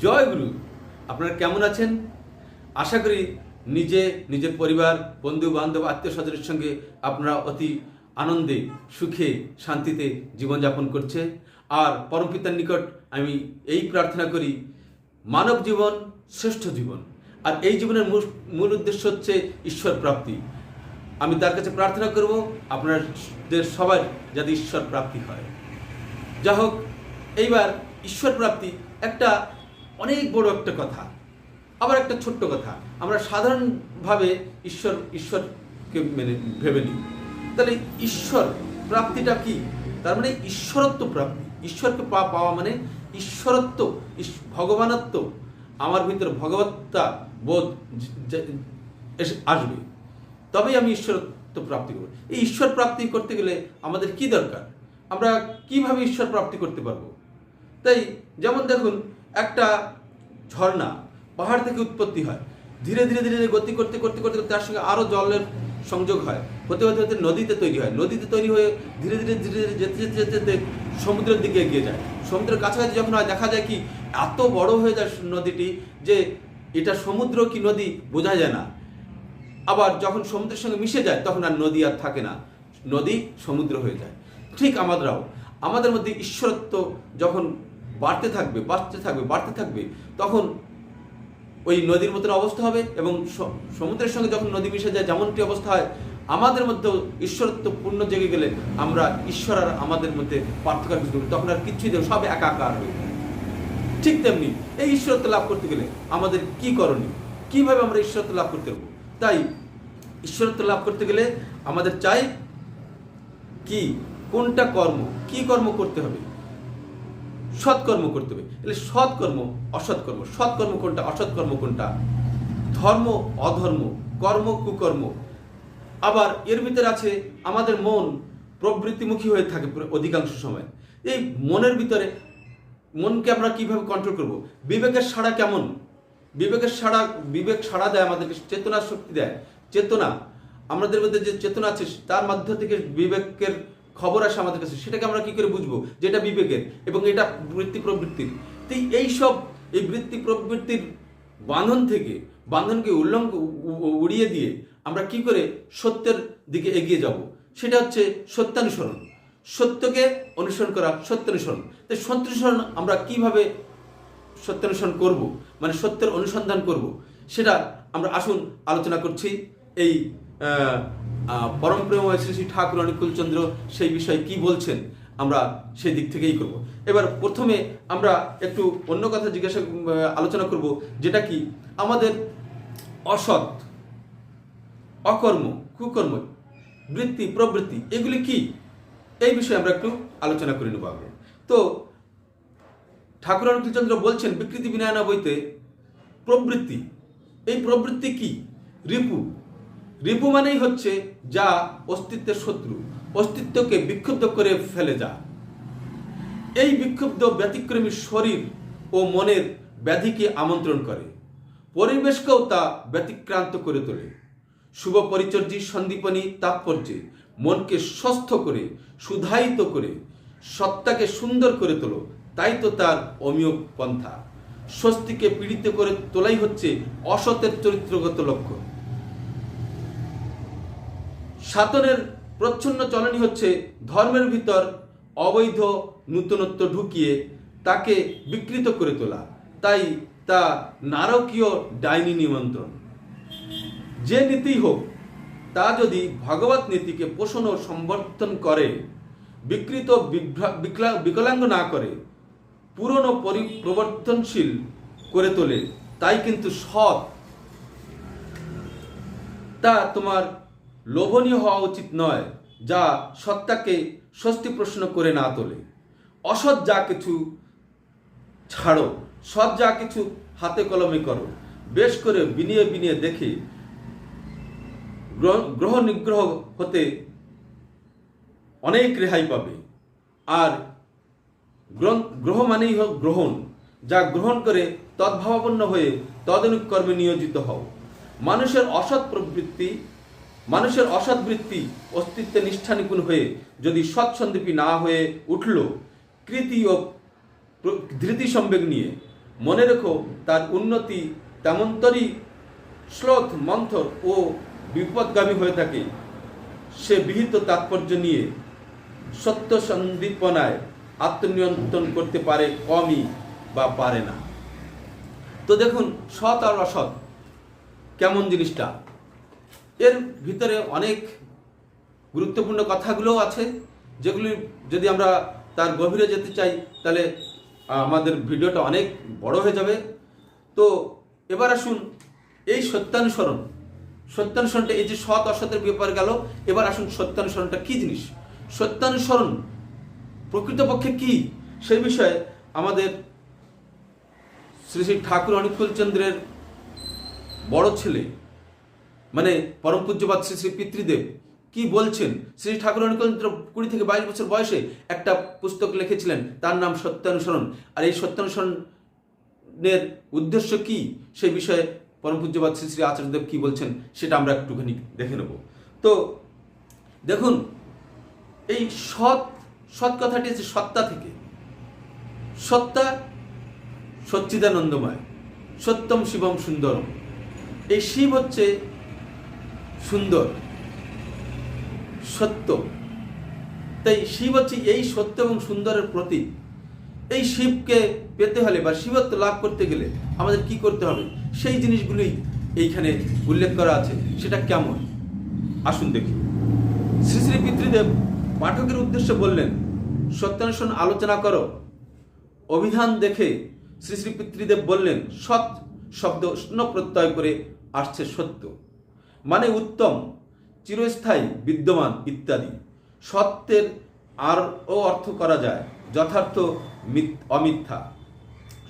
জয় গুরু। আপনারা কেমন আছেন? আশা করি নিজে, নিজের পরিবার, বন্ধু, বান্ধব, আত্মীয় স্বজনের সঙ্গে আপনারা অতি আনন্দে, সুখে, শান্তিতে জীবনযাপন করছে। আর পরমপিতার নিকট আমি এই প্রার্থনা করি, মানব জীবন শ্রেষ্ঠ জীবন। আর এই জীবনের মূল- উদ্দেশ্য হচ্ছে ঈশ্বর প্রাপ্তি। আমি তার কাছে প্রার্থনা করব, আপনাদের সবার যাতে ঈশ্বর প্রাপ্তি হয়। যা হোক এইবার ঈশ্বর প্রাপ্তি একটা অনেক বড় একটা কথা, আবার একটা ছোট্ট কথা, আমরা সাধারণভাবে ঈশ্বর, ঈশ্বরকে মেনে, ভেবে নিই। তাহলে ঈশ্বর প্রাপ্তিটা কি? তার মানে ঈশ্বরত্ব প্রাপ্তি। ঈশ্বরকে পা- পাওয়া মানে ঈশ্বরত্ব ভগবানত্ব। আমার ভিতরে ভগবত্তা বোধ আসবে। তবেই আমি ঈশ্বরত্ব প্রাপ্তি করব। এই ঈশ্বর প্রাপ্তি করতে গেলে আমাদের কি দরকার? আমরা কীভাবে ঈশ্বর প্রাপ্তি করতে পারব? তাই যেমন দেখুন একটা ঝর্ণা, পাহাড় থেকে উৎপত্তি হয়। ধীরে ধীরে ধীরে গতি করতে করতে করতে করতে তার সঙ্গে আরও জলের সংযোগ হয়। হতে হতে হতে নদীতে তৈরি হয়। নদীতে তৈরি হয়ে ধীরে ধীরে ধীরে ধীরে যেতে যেতে যেতে যেতে সমুদ্রের দিকে এগিয়ে যায়। সমুদ্রের কাছাকাছি যখন হয়, দেখা যায় কি এত বড় হয়ে যায় নদীটি যে এটা সমুদ্র কি নদী বোঝা যায় না। আবার যখন সমুদ্রের সঙ্গে মিশে যায়, তখন আর নদী আর থাকে না। নদী সমুদ্র হয়ে যায়। ঠিক আমাদেরও। আমাদের মধ্যে ঈশ্বরত্ব যখন বাড়তে থাকবে বাড়তে থাকবে বাড়তে থাকবে, তখন ওই নদীর মতন অবস্থা হবে এবং সমুদ্রের সঙ্গে যখন নদী মিশে যায়, যেমনটি অবস্থা হয়, আমাদের মধ্যেও ঈশ্বরত্ব পূর্ণ জেগে গেলে আমরা ঈশ্বর আর আমাদের মধ্যে পার্থক্য কিছু নেই। তখন আর কিছুই দেব সব একাকার হয়ে ঠিক তেমনি এই ঈশ্বরত্ব লাভ করতে গেলে আমাদের কি করণীয়? কীভাবে আমরা ঈশ্বরত্ব লাভ করতে পারব? তাই ঈশ্বরত্ব লাভ করতে গেলে আমাদের চাই কি? কোনটা কর্ম? কি কর্ম করতে হবে? সৎকর্ম করতে হবে। তাহলে সৎকর্ম, অসৎকর্ম, সৎকর্ম কোনটা, অসৎকর্ম কোনটা? ধর্ম, অধর্ম, কর্ম, কুকর্ম। আবার এর ভিতরে আছে আমাদের মন প্রবৃত্তিমুখী হয়ে থাকে অধিকাংশ সময়। এই মনের ভিতরে মনকে আমরা কীভাবে কন্ট্রোল করব? বিবেকের সাড়া কেমন? বিবেকের সাড়া, বিবেক সাড়া দেয় আমাদেরকে চেতনা শক্তি দেয়। চেতনা, আমাদের মধ্যে যে চেতনা আছে, তার মধ্য থেকে বিবেকের খবর আসে আমাদের কাছে, সেটাকে আমরা কি করে বুঝব? যেটা বিবেকের এবং এটা বৃত্তি প্রবৃত্তির। তো এই সব, এই বৃত্তি প্রবৃত্তির বাঁধন থেকে, বাঁধনকে উল্লঙ্ঘ উড়িয়ে দিয়ে আমরা কি করে সত্যের দিকে এগিয়ে যাব? সেটা হচ্ছে সত্যানুসরণ। সত্যকে অনুসরণ করা, সত্যানুসরণ। তাই সত্যানুসরণ আমরা কীভাবে সত্যানুসরণ করব? মানে সত্যের অনুসন্ধান করব? সেটা আমরা আসুন আলোচনা করছি এই পরম প্রেমময় শ্রী শ্রী ঠাকুর অনুকূলচন্দ্র সেই বিষয়ে কি বলছেন আমরা সেই দিক থেকেই করব। এবার প্রথমে আমরা একটু অন্য কথা জিজ্ঞাসা আলোচনা করব, যেটা কি আমাদের অসৎ, অকর্ম, কুকর্ম, বৃত্তি, প্রবৃত্তি, এগুলি কি? এই বিষয়ে আমরা একটু আলোচনা করে নেব আগে। তো ঠাকুর অনুকূলচন্দ্র বলছেন, বিকৃতি বিনয়না বইতে প্রবৃত্তি, এই প্রবৃত্তি কি? রিপু রিপু মানেই হচ্ছে যা অস্তিত্বের শত্রু, অস্তিত্বকে বিক্ষুব্ধ করে ফেলে যা। এই বিক্ষুব্ধ ব্যতিক্রমী শরীর ও মনের ব্যাধিকে আমন্ত্রণ করে। পরিবেশকেও তা ব্যতিক্রান্ত করে তোলে। শুভ পরিচর্যী সন্দীপনী তাৎপর্যে মনকে সুস্থ করে, সুধায়িত করে, সত্তাকে সুন্দর করে তোলো, তাই তো তার অমীয় পন্থা। স্বস্তিকে পীড়িত করে তোলাই হচ্ছে অসতের চরিত্রগত লক্ষ্য। সাতনের প্রচ্ছন্ন চলনই হচ্ছে ধর্মের ভিতর অবৈধ নূতনত্ব ঢুকিয়ে তাকে বিকৃত করে তোলা। তাই তা নারকীয় ডাইনি নিমন্ত্রণ। যে নীতি হোক, তা যদি ভগবত নীতিকে পোষণ ও সম্বর্ধন করে, বিকৃত বিকলা- বিকলাঙ্গ না করে পুরনো পরি প্রবর্তনশীল করে তোলে, তাই কিন্তু সৎ। তা তোমার লোভনীয় হওয়া উচিত নয়, যা সত্তাকে স্বস্তি প্রশ্ন করে না তোলে। অসৎ যা কিছু ছাড়ো, সৎ যা কিছু হাতে কলমে করো। বেশ করে বিনিয়ে বিনিয়ে দেখে গ্রহ- গ্রহ নিগ্রহ হতে অনেক রেহাই পাবে। আর গ্রহ মানেই হোক গ্রহণ, যা গ্রহণ করে তদ্ভাবাপন্ন হয়ে তদনুক কর্মে নিয়োজিত হও। মানুষের অসৎ প্রবৃত্তি মানুষের অসৎ বৃত্তি অস্তিত্বে নিষ্ঠানিপুণ হয়ে যদি সৎসন্দীপী না হয়ে উঠল, কৃতি ও ধৃতি সম্বেগ নিয়ে, মনে রেখো তার উন্নতি তেমন্তরই শ্লোথ মন্থর ও বিপদগামী হয়ে থাকে। সে বিহিত তাৎপর্য নিয়ে সত্য সন্দীপনায় আত্মনিয়ন্ত্রণ করতে পারে কমই বা পারে না। তো দেখুন, সৎ আর অসৎ কেমন জিনিসটা? এর ভিতরে অনেক গুরুত্বপূর্ণ কথাগুলোও আছে, যেগুলি যদি আমরা তার গভীরে যেতে চাই, তাহলে আমাদের ভিডিওটা অনেক বড় হয়ে যাবে। তো, এবার আসুন এই সত্যানুসরণ। সত্যানুসরণটা এই যে সৎ অসতের ব্যাপার গেল, এবার আসুন সত্যানুসরণটা কি জিনিস? সত্যানুসরণ প্রকৃতপক্ষে কি? সেই বিষয়ে আমাদের শ্রী শ্রী ঠাকুর অনুকূলচন্দ্রের বড় ছেলে মানে পরম পূজ্যপাত শ্রী শ্রী পিতৃদেব কি বলছেন? শ্রী ঠাকুর অনুকূলচন্দ্র কুড়ি থেকে বাইশ বছর বয়সে একটা পুস্তক লিখেছিলেন, তার নাম সত্যানুসরণ। আর এই সত্যানুসরণের উদ্দেশ্য কি? সেই বিষয়ে পরম পূজ্যপাত শ্রী শ্রী আচার্যদেব কি বলছেন, সেটা আমরা একটুখানি দেখে নেব। তো দেখুন, এই সৎ সৎ কথাটি হচ্ছে সত্তা থেকে, সত্তা সচ্চিদানন্দময়, সত্যম শিবম সুন্দরম। এই শিব হচ্ছে সুন্দর, সত্য। তাই শিব হচ্ছে এই সত্য এবং সুন্দরের প্রতীক। এই শিবকে পেতে হলে বা শিবত্ব লাভ করতে গেলে আমাদের কি করতে হবে? সেই জিনিসগুলি এইখানে উল্লেখ করা আছে। সেটা কেমন? আসুন দেখি। শ্রী শ্রী পিতৃদেব পাঠকের উদ্দেশ্যে বললেন সত্যানুসরণ আলোচনা করো। অভিধান দেখে শ্রী শ্রী পিতৃদেব বললেন, সৎ শব্দ প্রত্যয় করে আসছে সত্য। মানে উত্তম, চিরস্থায়ী, বিদ্যমান ইত্যাদি। সত্যের আরও অর্থ করা যায়, যথার্থ মিথ- অমিথ্যা।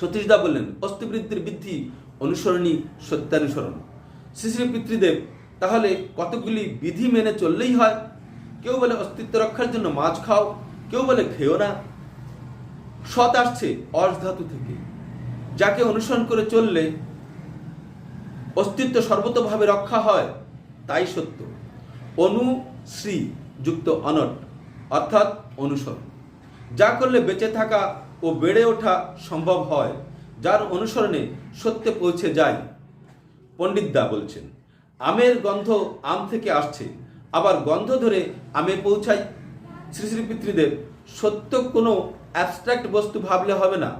সতীশদা বললেন অস্তিবৃদ্ধির বৃদ্ধি অনুসরণী সত্যানুসরণ। শ্রী শ্রী পিতৃদেব, তাহলে কতগুলি বিধি মেনে চললেই হয়? কেউ বলে অস্তিত্ব রক্ষার জন্য মাছ খাও, কেউ বলে খেও না। সৎ আসছে অস ধাতু থেকে। যাকে অনুসরণ করে চললে অস্তিত্ব সর্বতভাবে রক্ষা হয়, তাই সত্য। অনু শ্রী যুক্ত অনট, অর্থাৎ অনুসরণ। যা করলে বেঁচে থাকা ও বেড়ে ওঠা সম্ভব হয়, যার অনুসরণে সত্যে পৌঁছে যায়। পণ্ডিতদা বলছেন, আমের গন্ধ আম থেকে আসছে, আবার গন্ধ ধরে আমে পৌঁছায় শ্রী শ্রী পিতৃদেব, সত্য কোনো অ্যাবস্ট্রাক্ট বস্তু ভাবলে হবে না।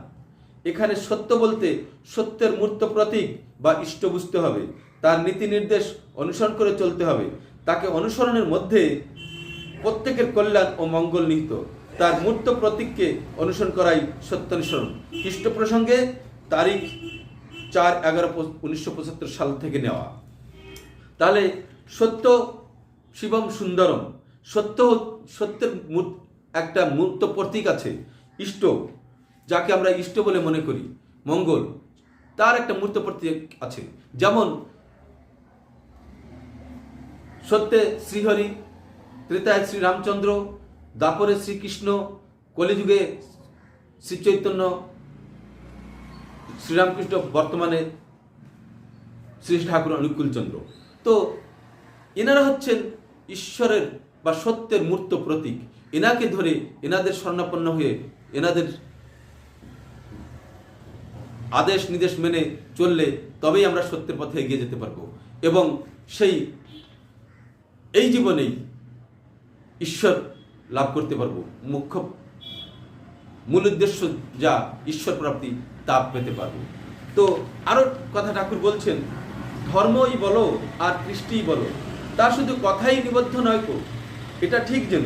এখানে সত্য বলতে সত্যের মূর্ত প্রতীক বা ইষ্ট বুঝতে হবে। তার নীতি নির্দেশ অনুসরণ করে চলতে হবে। তাকে অনুসরণের মধ্যে প্রত্যেকের কল্যাণ ও মঙ্গল নিহিত। তার মূর্ত প্রতীককে অনুসরণ করাই সত্যানুসরণ খ্রিস্ট প্রসঙ্গে তারিখ চার এগারো উনিশশো সাল থেকে নেওয়া। তাহলে সত্য শিবম সুন্দরম। সত্য সত্যের একটা মূর্ত প্রতীক আছে, ইষ্ট। যাকে আমরা ইষ্ট বলে মনে করি, মঙ্গল, তার একটা মূর্ত প্রতীক আছে। যেমন সত্যে শ্রীহরি, ত্রেতায় শ্রীরামচন্দ্র, দাপরে শ্রীকৃষ্ণ, কলিযুগে শ্রী চৈতন্য শ্রীরামকৃষ্ণ বর্তমানে শ্রী ঠাকুর অনুকূলচন্দ্র। তো এনারা হচ্ছেন ঈশ্বরের বা সত্যের মূর্ত প্রতীক। এনাকে ধরে এনাদের স্বর্ণাপন্ন হয়ে এনাদের আদেশ নির্দেশ মেনে চললে তবেই আমরা সত্যের পথে এগিয়ে যেতে পারব। এবং সেই, এই জীবনেই ঈশ্বর লাভ করতে পারব। মুখ্য, মূল উদ্দেশ্য যা ঈশ্বর প্রাপ্তি, তা পেতে পারব। তো আরও কথা ঠাকুর বলছেন, ধর্মই বলো আর কৃষ্টিই বলো, তা শুধু কথাই নিবদ্ধ নয় কো? এটা ঠিক যেন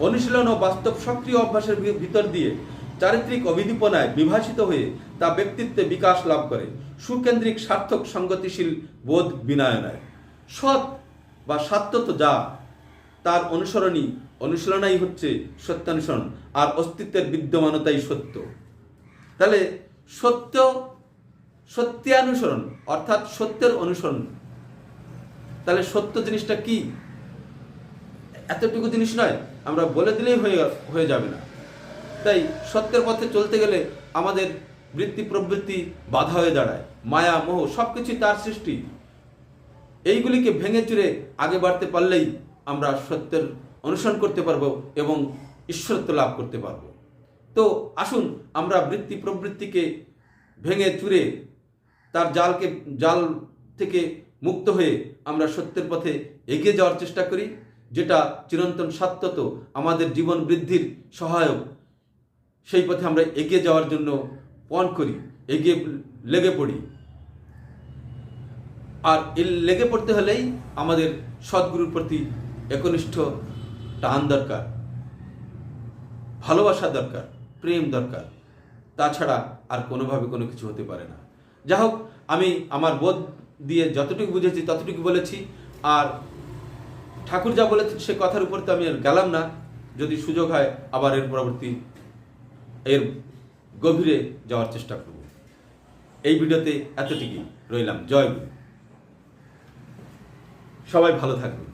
অনুশীলন ও বাস্তব সক্রিয় অভ্যাসের ভিতর দিয়ে চারিত্রিক অভিদীপনায় বিভাসিত হয়ে তা ব্যক্তিত্বে বিকাশ লাভ করে। সুকেন্দ্রিক সার্থক সংগতিশীল বোধ বিনয়নায় সৎ বা সাত্যত যা, তার অনুসরণই, অনুশীলনাই হচ্ছে সত্যানুসরণ আর অস্তিত্বের বিদ্যমানতাই সত্য। তাহলে সত্য, সত্যানুসরণ অর্থাৎ সত্যের অনুসরণ, তাহলে সত্য জিনিসটা কি? এতটুকু জিনিস নয়, আমরা বলে দিলেই হয়ে হয়ে যাবে না। তাই সত্যের পথে চলতে গেলে আমাদের বৃত্তি প্রবৃত্তি বাধা হয়ে দাঁড়ায়। মায়া, মোহ, সবকিছুই তার সৃষ্টি। এইগুলিকে ভেঙে চুরে আগে বাড়তে পারলেই আমরা সত্যের অনুসরণ করতে পারব এবং ঈশ্বরত্ব লাভ করতে পারব। তো আসুন আমরা বৃত্তি প্রবৃত্তিকে ভেঙে চুরে তার জালকে, জাল থেকে মুক্ত হয়ে আমরা সত্যের পথে এগিয়ে যাওয়ার চেষ্টা করি, যেটা চিরন্তন সত্যত আমাদের জীবন বৃদ্ধির সহায়ক সেই পথে আমরা এগিয়ে যাওয়ার জন্য পণ করি, এগিয়ে লেগে পড়ি। আর লেগে পড়তে হলেই আমাদের সদ্গুরুর প্রতি একনিষ্ঠ টান দরকার, ভালোবাসা দরকার, প্রেম দরকার। তাছাড়া আর কোনোভাবে কোনো কিছু হতে পারে না। যা হোক, আমি আমার বোধ দিয়ে যতটুকু বুঝেছি ততটুকু বলেছি। আর ঠাকুর যা বলেছেন সে কথার উপর তো আমি আর গেলাম না। যদি সুযোগ হয় আবার এর পরবর্তী এর গভীরে যাওয়ার চেষ্টা করব। এই ভিডিওতে এতটুকুই। রইলাম। জয় সবাই ভালো থাকবেন।